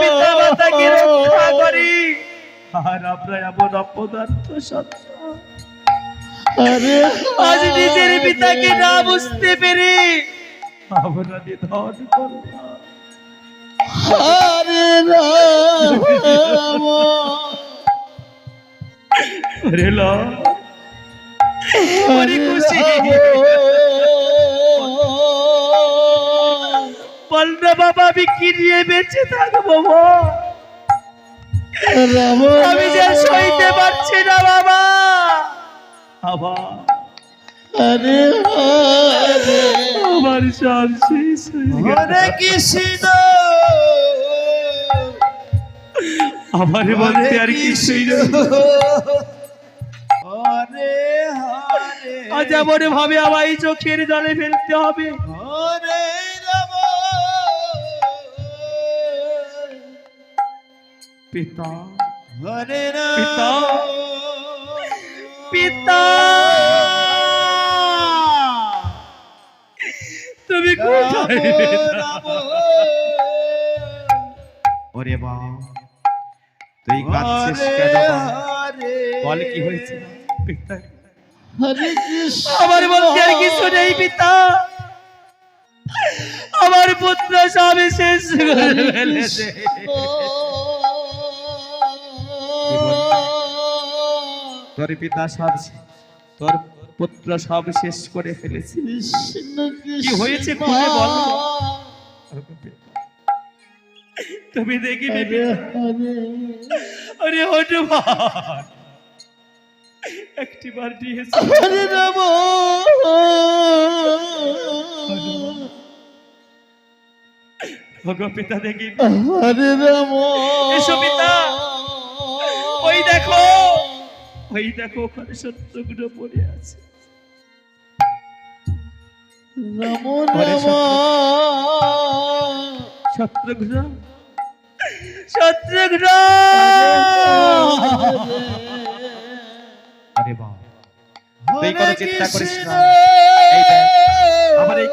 পিতা মাতাকে রক্ষা করি। আর আমরা এমন অপদার্থ সন্তান। আজ নিজের পিতাকে না বুঝতে পেরে। আমরা নিধন করলাম। হরে রাম। হরে খুশি। বলনা বাবা আমি কি নিয়ে বেঁচে থাকব? আমি যে সইতে পারছি না বাবা। হরে আমার সব শেষ হরে কৃষ্ণ আমার বলতে আর কিছুই আজ এমন ভাবে আমায় চোখের জলে ফেলতে হবে। পিতা। হরে পিতা। পিতা। তুমি কোথায়? ওরে বা তুই কাঁদছিস কেন? বল কি হয়েছে? পিতা। আমার বলতে আর কিছু নেই পিতা। আমার পুত্র সব শেষ করে ফেলেছে। তোর পিতা সব তোর পুত্র সব শেষ করে ফেলেছে। কৃষ্ণ কি হয়েছে খুলে বল। তুমি দেখি আরে হনুমান একটিবার দিয়েছে। হরে রাম ভগব পিতা দেখি হরে রাম এসো পিতা। ওই দেখো। ওই দেখো ওখানে সত্যগুলো পড়ে আছে। শত্রুঘ্ন শত্রুঘ্ন আরে বাবা। তুই কোনো চিন্তা করিস না। আমার এই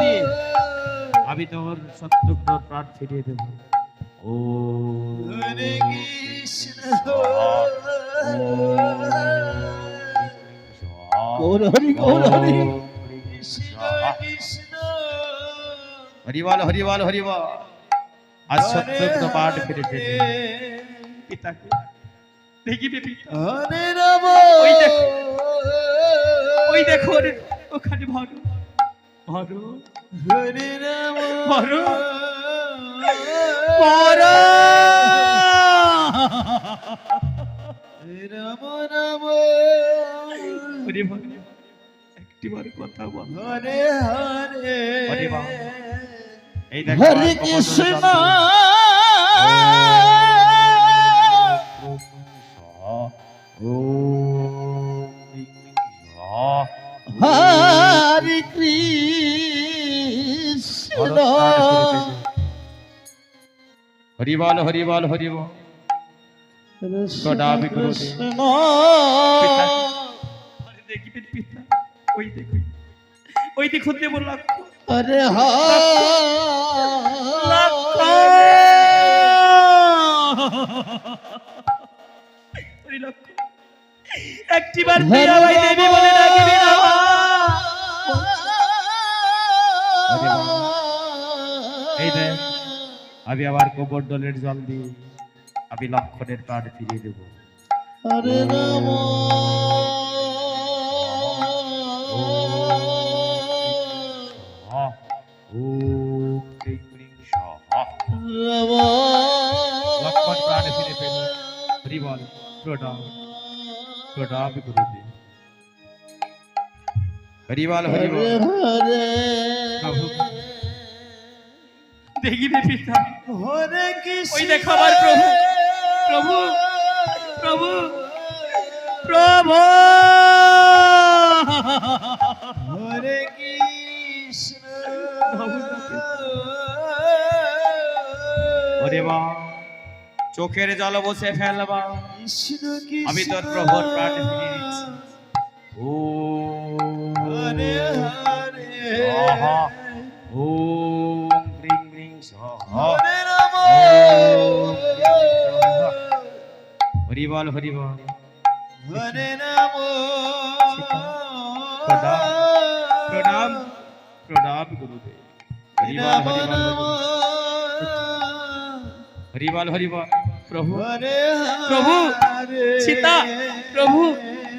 দিয়ে আমি তোর শত্রুঘ্ন প্রাণ ফিরিয়ে দেব। হরে কৃষ্ণ গৌর হরি গৌর হরি। কৃষ্ণ কৃষ্ণ হরিবল হরিবল হরিবল আজ শত্রুঘ্ন প্রাণ ফিরে পেলে পিতাকে। দেখিবে পিতা ওই ভর রাম রাম হরি একটিবার কথা বল। হরে হরে। হরে এই দেখো কৃষ্ণ। দিয়ে। দে। কৃষ্ণ পিতা। আরে পিতা ওই দেখুই ওই দেব হরে হরে একটিবার ভাই দেবী বলে ডাকিবি না। আমি আবার গোবর দলের জল দিয়ে আমি লক্ষণের প্রাণ ফিরিয়ে দেবো। হরে রাম। লক্ষণ প্রাণ ফিরে পেল। হরিবল প্রণাম। প্রণাম গুরুদেব। হরিবল হরিবল। দেখিবে পিতা। হরে ওই দেখো আমার প্রভু, প্রভু, প্রভু প্রভু। হরে কৃষ্ণ। ওরে বা চোখের জল বসে ফেলবা আমি তোর প্রভুর প্রাণ ফিরিয়ে দিচ্ছি ও হরে হরে। আহা হরিবল হরিবল হরে রাম প্রণাম, প্রণাম গুরুদেব। হরিবল হরিবল হরিবল। প্রভু। হরে প্রভু, হরে। সীতা, প্রভু,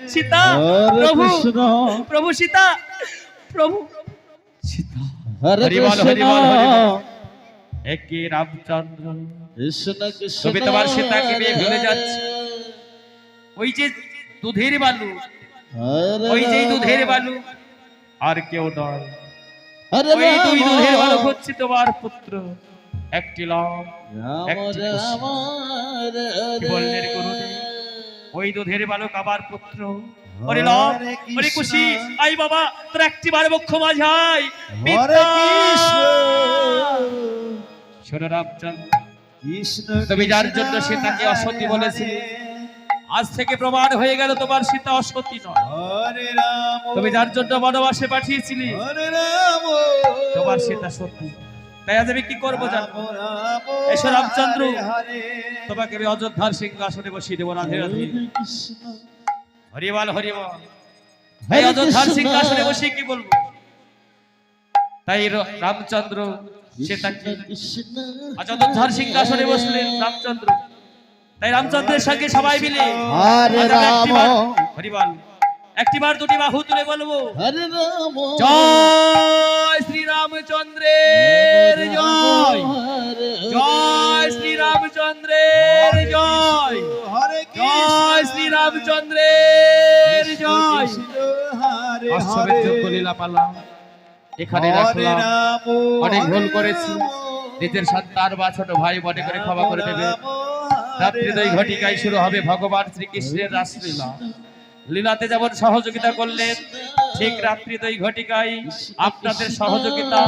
সীতা হরে প্রভু। প্রভু সীতা প্রভু। সীতা হরে হরিবল, হরিবল, হরিবল। একে রামচন্দ্র। তুমি তোমার সীতাকে নিয়ে ভুলে যাচ্ছ। ওই যে দুধের বালু ওই যে দুধের বালু আর কেউ নয়। ওই দুই দুধের বালু হচ্ছে তোমার পুত্র। একটি লাভ রাম একটি বললেন গুরুদেব? ওই দুধের বালক আবার পুত্র। ওরে হরে ওরে খুশি। আই বাবা তোর একটি বার বক্ষ মাঝাই। শোনো রামচন্দ্র। তুমি যার জন্য সীতাকে অসতী হরে বলেছিলে, আজ থেকে প্রমাণ হয়ে গেল তোমার সীতা অসতী নয়। হরে তুমি যার জন্য বনবাসে পাঠিয়েছিলে তোমার সীতা সত্যি তাই আজ আমি কি করব জানো? রাম রাম এসো রামচন্দ্র। হরে হরে। তোমাকে আমি অযোধ্যার সিংহাসনে বসিয়ে দেবো রাধে রাধে। হরিবল হরিবল। এই অযোধ্যার সিংহাসনে বসে কি বলব? তাই রামচন্দ্র কৃষ্ণ আজ অযোধ্যার সিংহাসনে বসলেন রামচন্দ্র। তাই রামচন্দ্রের সঙ্গে সবাই মিলে হরিবল একটিবার দুটি বাহু তুলে বলব। জয় শ্রী রামচন্দ্রের জয়। জয় শ্রী রামচন্দ্রের জয়। জয় শ্রী রামচন্দ্রের জয়। অশ্বমেধ যোগ্য লীলা পালা এখানে রাখলাম অনেক ভুল করেছি। নিজের সন্তান বা ছোট ভাই মনে করে ক্ষমা করে দেবে। রাত্রি দুই ঘটিকায় শুরু হবে ভগবান শ্রীকৃষ্ণের রাসলীলা। লীলাতে যেমন সহযোগিতা করলেন ঠিক রাত্রি দুই ঘটিকায় আপনাদের সহযোগিতা